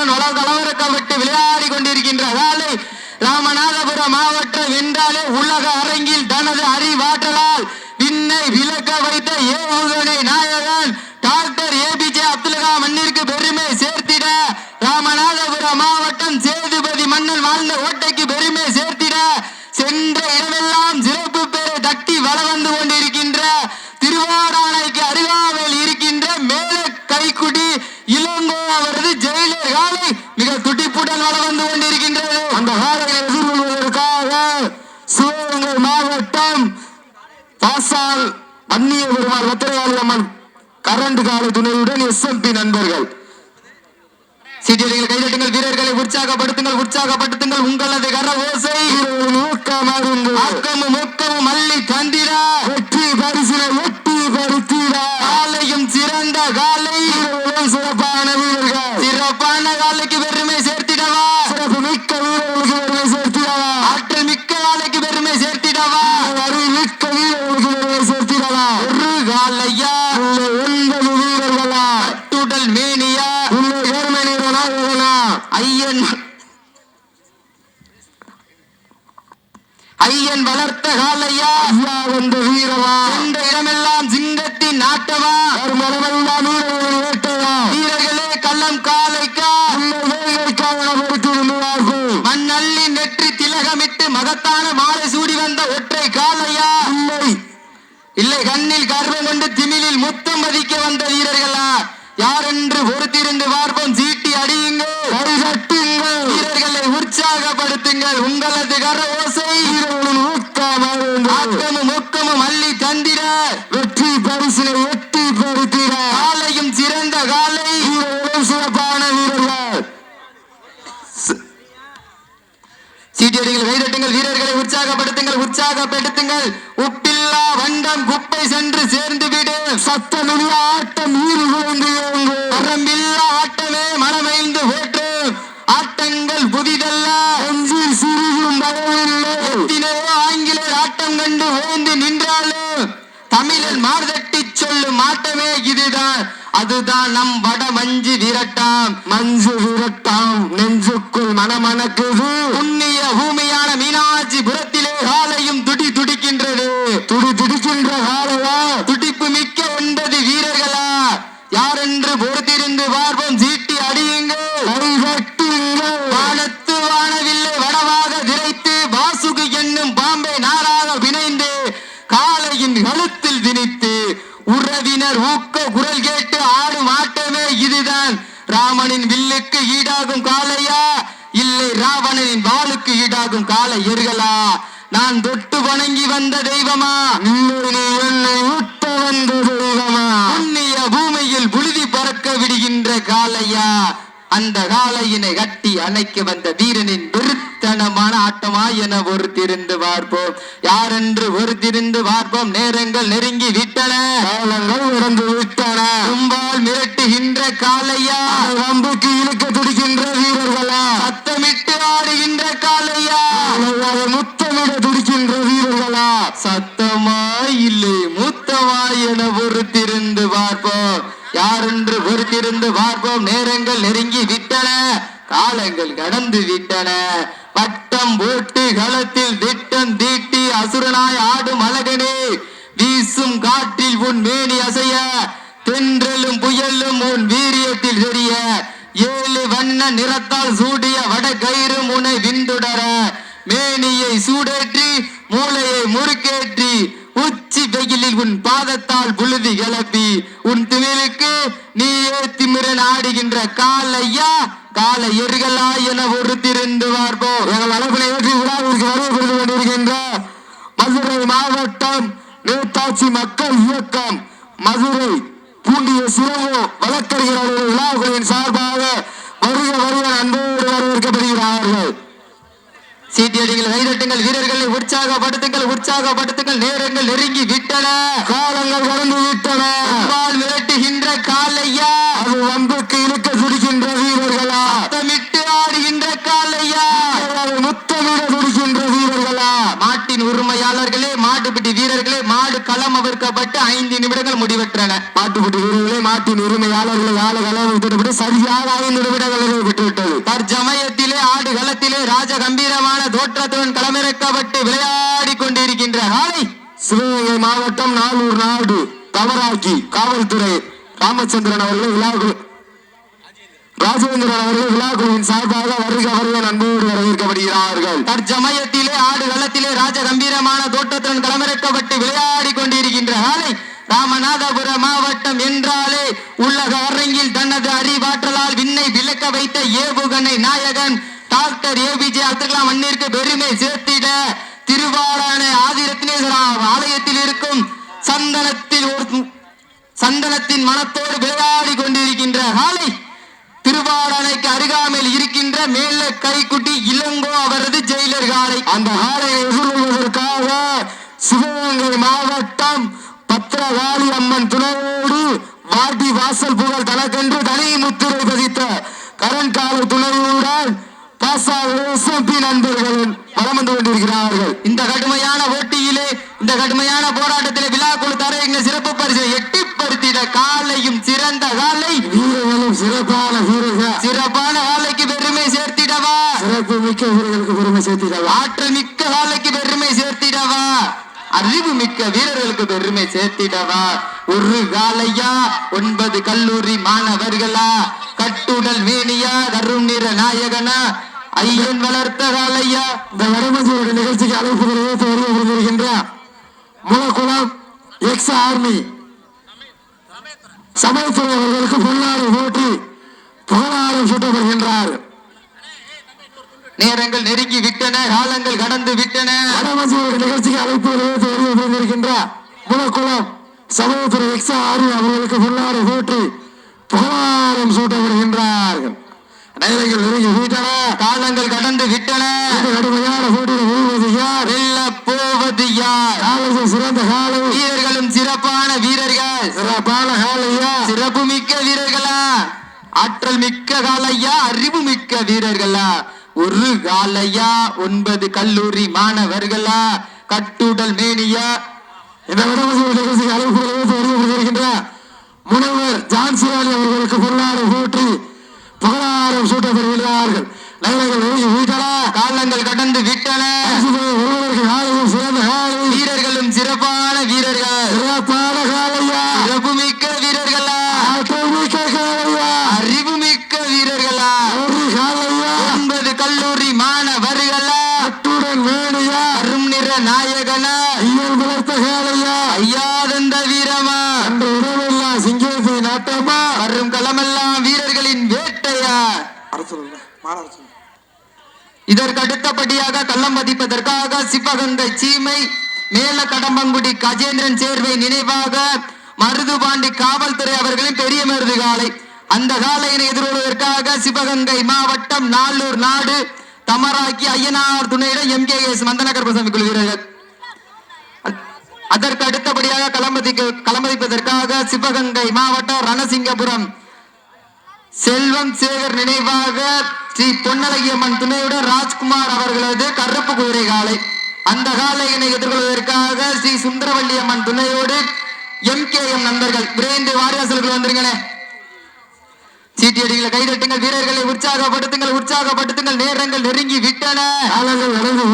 வீரன் உலக கலவரக்கப்பட்டு விளையாடி கொண்டிருக்கின்ற காலை ராமநாதபுரம் மாவட்டம் வென்றாலே உலக அரங்கில் தனது அறிவாற்றலால் விண்ணை விளக்க வைத்த ஏவுகணை நாய டாக்டர் ஏபிஜே அப்துல் கலாம் மண்ணிற்கு பெருமை சேர்த்திட ராமநாதபுரம் மாவட்டம் சேதுபதி மன்னன் வாழ்ந்த ஓட்டைக்கு பெருமை சேர்த்திட சென்ற இடமெல்லாம் சிறப்பு பெற தட்டி வள வந்து கொண்டிருக்கின்ற திருவாடானைக்கு அருகாமையில் இருக்கின்ற மேல கைக்குடி இளங்கோ அவரது ஜெயிலர் காலை மிக வந்து கொண்டிருக்கின்றது அந்த காலையை எதிர்கொள்வதற்காக சிவகங்கை மாவட்டம் பாசால் அந்நிய பெருமாள் ஒத்தரையாளி அம்மன் கரண்ட் கால துணையுடன் எஸ்எம்பி நண்பர்கள். சீட்டியடிகள் கைதட்டுங்கள் வீரர்களை உற்சாகப்படுத்துங்கள் உற்சாகப்படுத்துங்கள். உங்களது கர ஓசை. ஆக்கமும் ஊக்கமும் மல்லி தந்திர வெற்றி பரிசினை வெற்றி பருத்திட காலையும் சிறந்த காலை. சிறப்பான வீரர்கள். சிறப்பான காலைக்கு பெருமை சேர்த்திடவா சிறப்பு மிக்க வீரர்களுக்கு பெருமை சேர்த்திடவா ஆற்றல் மிக்க காலைக்கு பெருமை சேர்த்திடவா அறிவு மிக்க வீரர்களுக்கு பெருமை சேர்த்திடவா ஒரு காலையா ஒன்பது வீரர்களா அட்டுடல் மேனியா உள்ள ஏர்மனியனா ஐயன் ஐயன் வளர்த்த காலையா ஐயா வந்த வீரவா இந்த இடமெல்லாம் சிங்கத்தின் நாட்டவா மனமெல்லாம் வீரர்களின் வேட்டையா வீரர்களே கள்ளம் காலைக்கா மண்ணள்ளி நெற்றி திலகமிட்டு மகத்தான மாலை சூடி வந்த ஒற்றை காலையா? இல்லை. இல்லை கண்ணில் கர்வம் கொண்டு திமிலில் முத்தம் பதிக்க வந்த வீரர்களா? யார் என்று பொறுத்திருந்து பார்ப்போம். சீட்டி அடியுங்கள். வீரர்களை உற்சாகப்படுத்துங்கள். உங்களது கர ஓசை ஆக்கமும் ஊக்கமும் அள்ளி தந்திர வெற்றி பரிசினை வெற்றி படுத்திட காலையும் சிறந்த காலை சிறப்பான வீரர்கள் சீட்டியடிகள் கைதட்டுங்கள் வீரர்களை உற்சாகப்படுத்துங்கள் உற்சாகப்படுத்துங்கள். உப்பில்லா வண்டம் குப்பை சென்று சேர்ந்து விடு சத்தமில்லா ஆட்டம் நீர் குழந்து அறம்பில்லா ஆட்டமே மனமைந்து ஓட்டும் ஆட்டங்கள் புதிதல்ல. நெஞ்சில் சிறிதும் பயமில்லை ஆங்கிலேயர் ஆட்டம் கண்டு ஓய்ந்து நின்றாலும் தமிழன் மார்தட்டி சொல்லும் ஆட்டமே இதுதான். அதுதான் நம் வட மஞ்சு விரட்டாம். மஞ்சு விரட்டாம். நெஞ்சுக்குள் மனமணக்குது புண்ணிய பூமியான மீனாட்சி புறத்திலே காலையும் துடி துடிக்கின்றது துடி துடிக்கின்ற காலையா துடிப்பு மிக்க ஒன்பது வீரர்களா யாரென்று பொறுத்திருந்து பார்ப்போம் சீட்டி அடியுங்கள் கைதட்டுங்கள் வானத்து வானவில்லை வடவாக விரைத்து வாசுகி என்னும் பாம்பை நாராக பிணைந்து காலையின் கழுத்தில் திணித்து உறவினர் ஊக்க குரல் கேட்டு ஆடும் ஆட்டமே இதுதான் ராமனின் வில்லுக்கு ஈடாகும் காளையா இல்லை ராவணனின் வாளுக்கு ஈடாகும் காளை எர்களா நான் தொட்டு வணங்கி வந்த தெய்வமா? என்னை ஊட்ட வந்த தெய்வமா? புண்ணிய பூமியில் புழுதி பறக்க விடுகின்ற காளையா? அந்த காளையினை கட்டி அணைக்க வந்த வீரனின் விருத்தனமான ஆட்டமா என ஒருத்திருந்து பார்ப்போம். யாரென்று ஒருத்திருந்து பார்ப்போம். நேரங்கள் நெருங்கி விட்டன. இறந்து விட்டன. கும்பால் மிரட்டுகின்ற காளையா? வம்புக்கு இழுக்க துடிக்கின்ற வீரர்களா? சத்தமிட்டு ஆடுகின்ற காளையா? முத்தமிட துடிக்கின்ற வீரர்களா? சத்தமா இல்லை முத்தமா என பொறுத்திருந்து பார்ப்போம். யாரென்று பொறுத்திருந்து பார்ப்போம். நேரங்கள் நெருங்கி விட்டன. காலங்கள் கடந்து விட்டன. பட்டம் போட்டு களத்தில் திட்டம் தீட்டி அசுரனாய் ஆடும் அழகனே வீசும் காற்றில் உன் மேனி அசைய தென்றலும் புயலும் உன் வீரியத்தில் தெரிய ஏழு வண்ண நிறத்தால் சூடிய வட கயிறு முனை விந்துடர மேனியை சூடேற்றி மூளையை முறுக்கேற்றி உச்சி வெயிலில் உன் பாதத்தால் புழுதி கிளப்பி உன் திமிருக்கு நீயே திமிரன் ஆடுகின்ற காலையா கால எருகலா என ஒருத்திருந்து பார்ப்போம். எங்கள் அளவினை ஏற்றி விழாவிற்கு வருகை கொண்டிருக்கின்ற மதுரை மாவட்டம் நேதாட்சி மக்கள் இயக்கம் மதுரை பூண்டிய சிறவு வழக்கறிஞர் விழாக்களின் சார்பாக வருக வருக அன்போடு வரவேற்கப்படுகிறார்கள். சீட்டியடிகள் கைதட்டுங்கள் வீரர்களை உற்சாகப்படுத்துங்கள் உற்சாகப்படுத்துங்கள் நேரங்கள் நெருங்கி விட்டன. காலங்கள் கடந்து விட்டன. அம்பால் மிரட்டுகின்ற காலையா? அது வம்புக்கு இழுக்க துடிக்கின்ற வீரர்களா? முத்தமிட்டு ஆடுகின்ற காலையா? முத்தமிட துடிக்கின்ற வீரர்களா? மாட்டின் உரிமையாளர்களே மாட்டுப்பிட்டி வீரர்களே மாடு களம் அவிர்க்கப்பட்டு ஐந்து நிமிடங்கள் முடிவற்றன. மாட்டுப்பிட்டி வீரர்களே மாட்டின் உரிமையாளர்களை ஆள களம் விட்டுவிட்டு சரியாக ஐந்து நிமிடங்கள் பெற்றுவிட்டனர் கம்பீரமான தோற்றத்துடன் களமிறக்கப்பட்டு விளையாடி கொண்டிருக்கின்ற காலை சிவகங்கை மாவட்டம் நாலூர் நாடு தவறாக்கி காவல்துறை ராமச்சந்திரன் அவர்கள் விழாக்குழு ராஜேந்திரன் அவர்கள் விழாக்குழுவின் சார்பாக வருக வருக நண்போடு வரவேற்கப்படுகிறார்கள். தற்சமயத்திலே ஆடு களத்திலே ராஜ கம்பீரமான தோற்றத்துடன் களமிறக்கப்பட்டு விளையாடி கொண்டிருக்கின்ற காலை ராமநாதபுர மாவட்டம் என்றாலே உள்ளக அரங்கில் தனது அறிவாற்றலால் விண்ணை விளக்க வைத்த ஏவுகணை நாயகன் டாக்டர் ஏபிஜே அப்துல் கலாம் மண்ணிற்கு பெருமை சேர்த்திட திருவாரான ஆதிரத்னேஸ்வர ஆலயத்தில் இருக்கும் சந்தனத்தில் ஒரு சந்தனத்தின் மனத்தோடு விளையாடி கொண்டிருக்கின்ற காலை திருவாரணைக்கு அருகாமையில் இருக்கின்ற மேல கைக்குட்டி இளங்கோ அவரது ஜெயிலர் காலை அந்த ஆலை எதிர்கொள்வதற்காக சிவகங்கை மாவட்டம் பத்திரகாளி அம்மன் துணையோடு வாட்டி வாசல் புகழ் தனக்கென்று தனி முத்திரை பதித்த கரண் கால துணையுடன் பாசாபி நண்பர்கள் வலம் வந்து கொண்டிருக்கிறார்கள். இந்த கடுமையான போட்டியிலே இந்த கடுமையான போராட்டத்திலே விழா கொடுத்தாரு எங்க சிறப்பு பரிசு எட்டி பருத்திட காலையும் சிறந்த காலை. வீரர்களும் சிறப்பான வீரர்கள். சிறப்பான காலைக்கு பெருமை சேர்த்திடவா? சிறப்பு மிக்க வீரர்களுக்கு பெருமை சேர்த்திடவா? ஆற்றல் மிக்க காலைக்கு பெருமை சேர்த்திடவா? அறிவு மிக்க வீரர்களுக்கு பெருமை சேர்த்திடவா? ஒரு காலையா? ஒன்பது கல்லூரி மாணவர்களா? கட்டுடல் மேனியா? கரும் நிற நாயகனா? ஐயன் வளர்த்த காலையா இந்த வடமஞ்சியோட நிகழ்ச்சிக்கு அழைப்பு புரிந்திருக்கின்ற முளக்குளம் எக்ஸ் ஆர்மி சமயத்துறை அவர்களுக்கு பொன்னாறு போற்றி புகழாரம் சூட்டப்படுகின்றார். நேரங்கள் நெருங்கி விட்டன காலங்கள் கடந்து விட்டன. வடமஞ்சியோட நிகழ்ச்சிக்கு அழைப்பு புரிந்திருக்கின்ற முளக்குளம் சமயத்துறை எக்ஸ் ஆர்மி அவர்களுக்கு பொன்னாறு போற்றி புகழாரம் சூட்டப்படுகின்றார்கள். நேரங்கள் நெருங்கி விட்டன. காலங்கள் கடந்து விட்டன. கடுமையான போட்டியில் வெல்வது யார் வெல்ல போவது யார்? காலையில் சிறந்த காலை வீரர்களும் சிறப்பான வீரர்கள். சிறப்பான காலையா சிறப்பு மிக்க வீரர்களா? ஆற்றல் மிக்க காலையா அறிவு மிக்க வீரர்களா? ஒரு காலையா ஒன்பது கல்லூரி மாணவர்களா? கட்டுடல் மேனியா? இந்த நிகழ்ச்சிக்கு அழைப்பு வருகின்ற முனைவர் ஜான்சிராணி அவர்களுக்கு பொருளாதார போற்றி புகழாரம் சூட்டப்படுகிறார்கள் நகரங்கள் நெருங்கி வீட்டலா காலங்கள் கடந்து விட்டன. சிறந்த காலை வீரர்களும் சிறப்பான வீரர்கள். சிறப்பான காலையா? சிறப்பு மிக்க வீரர்களா? ஆற்றல் மிக்க காலையா? அறிவு மிக்க வீரர்களா? ஒரு காலையா? ஒன்பது கல்லூரி மாணவர்களா? அத்துடன் வேணியா? அரும் நிற நாயகனா? ஐயன் வளர்த்த காலையா? ஐயாதந்த வீரமா? அன்று உணவில்லா சிங்கத்தை நாட்டமா? வரும் களமெல்லாம் வீரர்களின் வேட்டையா அரசு மாநகராட்சி இதற்கு அடுத்தபடியாக கள்ளம் பதிப்பதற்காக சிவகங்கை சீமை மேல கடம்பங்குடி கஜேந்திரன் சேர்வை நினைவாக மருதுபாண்டி காவல்துறை அவர்களின் பெரிய மருது காலை. அந்த காலையினை எதிர்கொள்வதற்காக சிவகங்கை மாவட்டம் நாளூர் நாடு தமராக்கி ஐயனார் துணையிடம் எம் கே எஸ் மந்தனகர் பசாமி அதற்கு அடுத்தபடியாக களம்பதிக்கு களம்பதிப்பதற்காக சிவகங்கை மாவட்டம் ரணசிங்கபுரம். செல்வம் சேகர் நினைவாக ஸ்ரீ பொன்னழகியம்மன் துணையுடன் ராஜ்குமார் அவர்களது கருப்பு குதிரை காலை அந்த காலையினை எதிர்கொள்வதற்காக ஸ்ரீ சுந்தரவல்லி அம்மன் துணையோடு எம் கே எம் நண்பர்கள் விரைந்து வாரியாசல்கள் வந்துருங்களே. சீட்டியடிகளை கைதட்டுங்கள் வீரர்களை உற்சாகப்படுத்துங்கள் உற்சாகப்படுத்துங்கள் நேரங்கள் நெருங்கி விட்டன. அழகு அழகு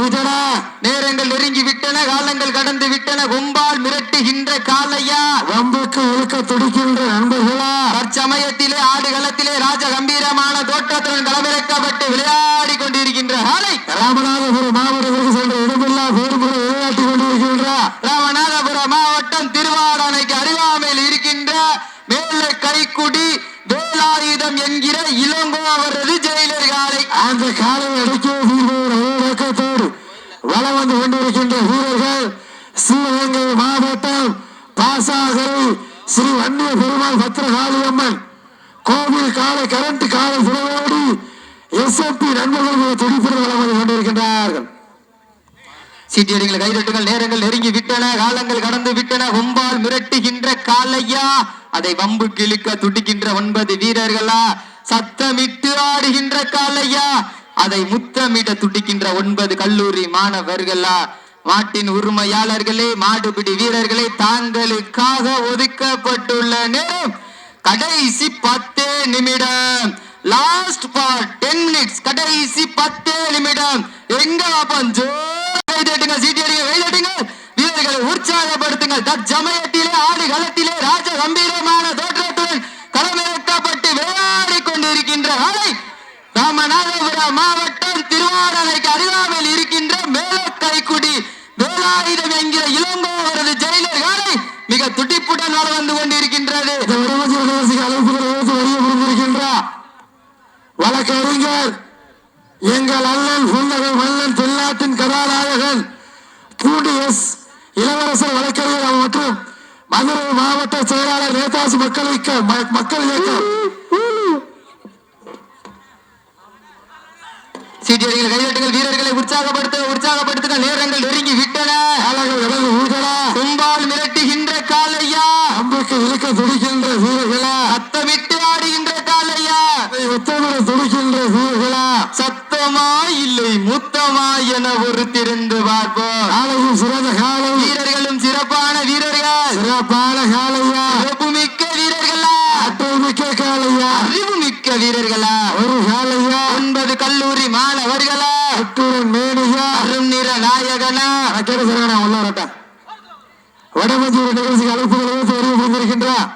நேரங்கள் நெருங்கி விட்டன காலங்கள் கடந்து விட்டன கொம்பால் மிரட்டுகின்ற காலையா வம்புக்கு இழுக்க துடிக்கின்ற நண்பர்களா? தற்சமயத்திலே ஆடுகளத்திலே ராஜ கம்பீரமான தோற்றத்துடன் களமிறக்கப்பட்டு விளையாடி கொண்டிருக்கின்ற காலை ராமநாதபுரம் மாவட்டத்திற்கு சென்ற இடமெல்லாம் வேறுபட விளையாட்டி கொண்டிருக்கின்ற ராமநாதபுரம் மாவட்டம் திருவாடானைக்கு அருகாமையில் இருக்கின்ற மேலே கைக்குடி வேலாயுதம் என்கிற இளங்கோ அவரது ஜெயிலர் காலை அந்த காலை அடிக்க வலம் வந்து கொண்டிருக்கின்ற வீரர்கள் சிவகங்கை மாவட்டம் பாசாகரை ஸ்ரீ வன்னிய பெருமாள் பத்திரகாளியம்மன் கோவில் காலை கரண்ட் காலை புறவோடி எஸ்எம்பி நண்பர்கள் துடிப்புடன் வலம் வந்து கொண்டிருக்கின்றார்கள். சீட்டியடிகளை கைதட்டுங்கள் நேரங்கள் நெருங்கி விட்டன காலங்கள் கடந்து விட்டன வம்பால் மிரட்டுகின்ற காலையா? அதை வம்பு கிழிக்க துடிக்கின்ற ஒன்பது வீரர்களா? சத்தமிட்டு ஆடுகின்ற காலையா? அதை முத்தமிட துடிக்கின்ற ஒன்பது கல்லூரி மாணவர்களா? மாட்டின் உரிமையாளர்களே மாடுபிடி வீரர்களே தாங்களுக்காக ஒதுக்கப்பட்டுள்ள நேரம் கடைசி பத்தே நிமிடம். லாஸ்ட் ஃபார் டென் மினிட்ஸ் கடைசி பத்தே நிமிடம். எங்க அப்பன்? சீட்டி சீட்டியடிங்க கைதட்டுங்க வீரர்களை உற்சாகப்படுத்துங்கள். தற்சமயத்திலே ஆடு களத்திலே ராஜ கம்பீரமான தோற்றத்துடன் களமிறக்கப்பட்டு விளையாடி கொண்டிருக்கின்ற காலை ராமநாதபுரம் மாவட்டம் திருவாரணைக்கு அருகாமையில் இருக்கின்ற மேலக்கைக்குடி வேலாயுதம் என்கிற இளங்கோ அவரது ஜெயிலர்களை மிக துடிப்புடன் வளம் வந்து கொண்டிருக்கின்றது. இந்த வழக்கறிஞர் எங்கள் அண்ணன் புன்னகை மன்னன் தென்னாட்டின் கதாநாயகன் பூண்டி எஸ் இளவரசர் வழக்கறிஞர் மற்றும் மதுரை மாவட்ட செயலாளர் நேதாஜி மக்கள் ம- மக்கள் இயக்கம். சீட்டியடிகள் கைதட்டுங்கள் வீரர்களை உற்சாகப்படுத்த உற்சாகப்படுத்துங்கள் நேரங்கள் நெருங்கி விட்டன. கும்பால் மிரட்டுகின்ற காலையா? அம்புக்கு இழுக்க துடிக்கின்ற வீரர்களா? சத்தமிட்டு ஆடுகின்ற காலையா? அதை உத்தமிட துடிக்கின்ற வீரர்களா? சத்தமா இல்லை முத்தமா என ஒரு திறந்து பார்ப்போம். காலையும் சிறந்த காலை வீரர்களும் சிறப்பான வீரர்கள். சிறப்பான காலையா? சிறப்புமிக்க வீரர்களா? அட்டை மிக்க காலையா அறிவுமிக்க வீரர்களா? ஒரு காலையா ஒன்பது கல்லூரி மாணவர்களா? மேனியா அரும் நிற நாயகனா? நான் கேட்டு சொல்றேன் உள்ள வரட்டேன் வடமஞ்சூர் நிகழ்ச்சிக்கு அழைப்புகளை ஏற்று வருகை புரிந்திருக்கின்றார்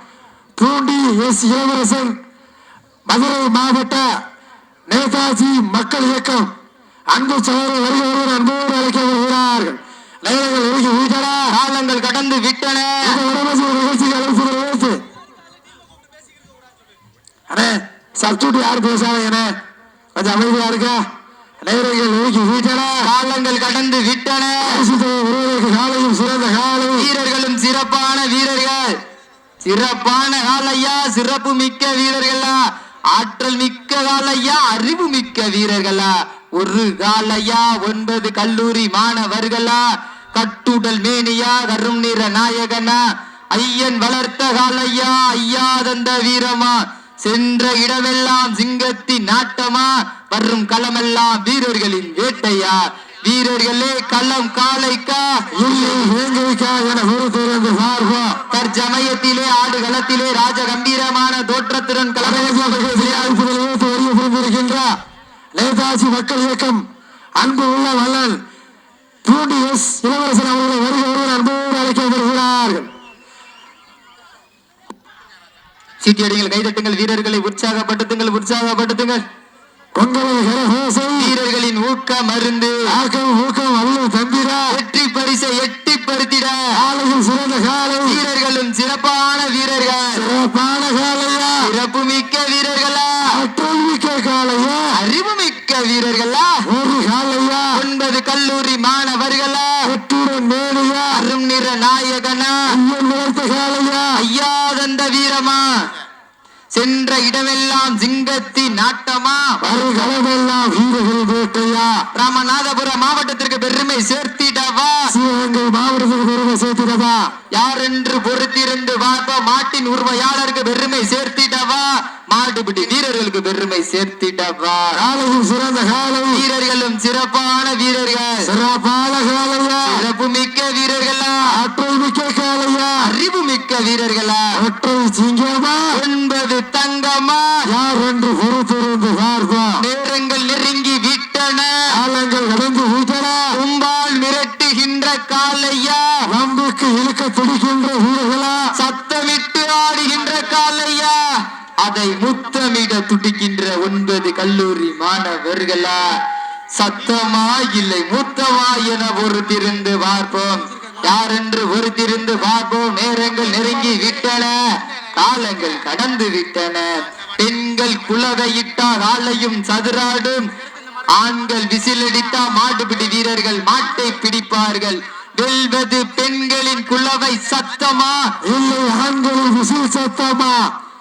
பூண்டி எஸ். இளவரசன் மதுரை மாவட்ட நேதாஜி மக்கள் இயக்கம். அன்பு சகோதரர் வருகை ஒருவர் அன்போடு அழைக்க வருகிறார்கள். நேரங்கள் நெருங்கி வீட்டடா காலங்கள் கடந்து விட்டன. நிகழ்ச்சிக்கு அழைப்புகளை அண்ணே சப்ஸ்டியூட் யார் பேசாதீங்கண்ணே கொஞ்சம் அமைதியா இருக்கா. நேரங்கள் நெருங்கி வீட்டடா காலங்கள் கடந்து விட்டன. காலையும் சிறந்த காலை வீரர்களும் சிறப்பான வீரர்கள். சிறப்பான காலையா சிறப்பு மிக்க வீரர்களா. ஆற்றல் மிக்க காலையா அறிவு மிக்க வீரர்களா. ஒரு காலையா ஒன்பது கல்லூரி மாணவர்களா. கட்டுடல் மேனியா கரும் நிற நாயகனா. ஐயன் வளர்த்த காலையா ஐயா தந்த வீரமா. சென்ற இடமெல்லாம் சிங்கத்தின் நாட்டமா? வரும் களமெல்லாம் வீரர்களின் வேட்டையா? வீரர்களே களம் காலைக்கா? என பொறுத்திருந்து பார்ப்போம் தற்சமயத்திலே ஆடு களத்திலே ராஜ கம்பீரமான தோற்றத்துடன் நேதாஜி மக்கள் இயக்கம் அன்பு உள்ள வல்லன் பூண்டி எஸ் இளவரசன் அவர்களை வருகை ஒருவர் அன்போடு அழைக்க சீட்டியடிகள் கைதட்டுங்கள் வீரர்களை உற்சாகப்படுத்துங்கள் உற்சாகப்படுத்துங்கள். வீரர்களின் ஊக்க மருந்து ஆக்கம் ஊக்கம் தந்திரா வெற்றி பரிசை எட்டி பருத்திட சிறந்த காலை. வீரர்களும் சிறப்பான வீரர்கள். சிறப்பான காலையா. சிறப்பு மிக்க வீரர்களா. அற்றல் மிக்க காலையா. அறிவு மிக்க வீரர்களா. ஒரு காலையா. ஒன்பது கல்லூரி மாணவர்களா. வெற்றுடன் மேனியா அரும் நிற நாயகனா ஐயா. கண்ட வீரமா சென்ற இடமெல்லாம் சிங்கத்தின் நாட்டமா? வருகளமெல்லாம் வீரர்கள் வேட்டையா? ராமநாதபுரம் மாவட்டத்திற்கு பெருமை சேர்த்திடவா? சிவகங்கை மாவட்டத்துக்கு பெருமை சேர்த்திடவா? யார் என்று பொறுத்திருந்து பார்ப்போம் மாட்டின் உரிமையாளருக்கு பெருமை சேர்த்திடவா? மாடுபிடி வீரர்களுக்கு பெருமை சேர்த்திடவா? காலையில் சிறந்த காலை வீரர்களும் சிறப்பான வீரர்கள். சிறப்பான காலையா சிறப்பு மிக்க வீரர்களா? அற்றல் மிக்க காலையா அறிவு மிக்க வீரர்களா? ஒற்றை சிங்கமா? ஒன்பது தங்கமா? யார் என்று பொறுத்திருந்து பார்ப்போம் நேரங்கள் நெருங்கி விட்டன. காலங்கள் கடந்து விட்டன கும்பால் மிரட்டுகின்ற காலையா? வம்புக்கு இழுக்க துடிக்கின்ற வீரர்களா? சத்தமிட்டு ஆடுகின்ற காலையா? அதை முத்தமிட துடிக்கின்ற ஒன்பது கல்லூரி மாணவர்களா? சத்தமா இல்லை முத்தமா என பொறுத்திருந்து பார்ப்போம். யார் என்று பொறுத்திருந்து பார்ப்போம்? நேரங்கள் நெருங்கி விட்டன. காலங்கள் கடந்து விட்டன. பெண்கள் குலவையிட்டால் ஆலையும் சதுராடும். ஆண்கள் விசிலடித்தா மாடுபிடி வீரர்கள் மாட்டை பிடிப்பார்கள். வெல்வது பெண்களின் குலவை சத்தமா? இல்லை ஆண்களின் விசில் சத்தமா?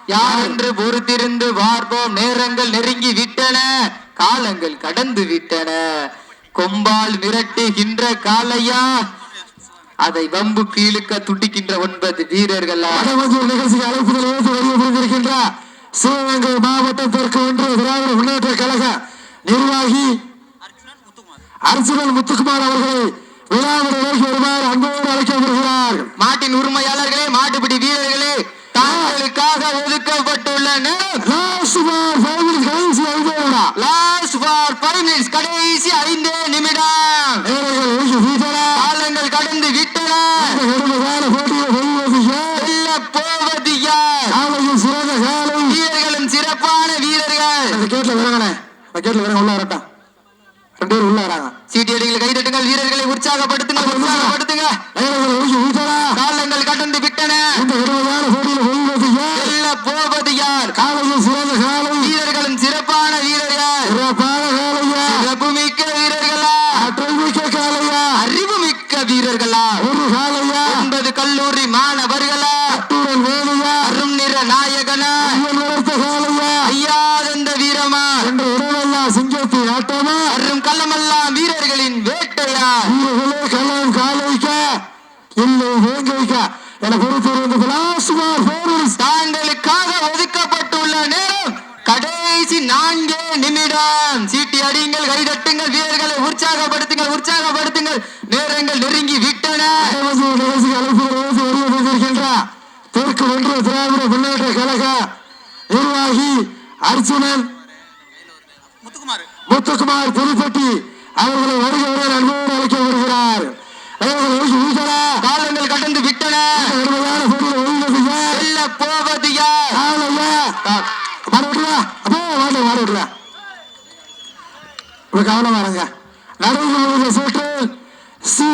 யார் என்று பொறுத்திருந்து பார்ப்போம். நேரங்கள் நெருங்கி விட்டன. காலங்கள் கடந்து விட்டன. கொம்பால் மிரட்டுகின்ற காளையா? அதை வம்புக்கு இழுக்க துடிக்கின்ற ஒன்பது வீரர்களா நிகழ்ச்சிக்கு அழைப்புகளை ஏற்று சிவகங்கை மாவட்டம் தெற்கு ஒன்றிய திராவிட முன்னேற்ற கழக நிர்வாகி அர்ஜுனன் முத்துக்குமார் அவர்களை விழாவில் நோக்கி வருமாறு அன்போடு அழைக்கப்படுகிறார்கள் மாட்டின் உரிமையாளர்களே மாட்டுப்பிடி வீரர்களே தாங்களுக்காக ஒதுக்கப்பட்டுள்ள லாஸ்ட் பார் ஃபைவ் மினிட்ஸ் கடைசி ஐந்து லாஸ்ட் வீரர்களின் சிறப்பான வீரர்கள். கேட்ல வேற உள்ள வரட்டா ரெண்டு பேரும் உள்ள வராங்க சீட்டி அடிகளை கைதட்டுங்கள் வீரர்களை உற்சாகப்படுத்துங்கள். உற்சாகப்படுத்துங்க காலங்கள் கடந்து விட்டன. இந்த இருபதாயிரம் சீட்டி அடியுங்கள் கைதட்டுங்கள் வீரர்களை உற்சாகப்படுத்துங்கள் உற்சாகப்படுத்துங்கள். நேரங்கள் நெருங்கி விட்டன. தெற்கு ஒன்றிய திராவிட முன்னேற்ற கழக நிர்வாகி அர்ஜுனன். முத்துக்குமார். புதுப்பட்டி அவர்களை வருகிறவர்கள் அன்போடு அழைக்க வருகிறார் காலங்கள் கடந்து விட்டன. போவது யார் காலையா மாடு கவனமா இருங்க நடுவில் சொல்லிட்டு சி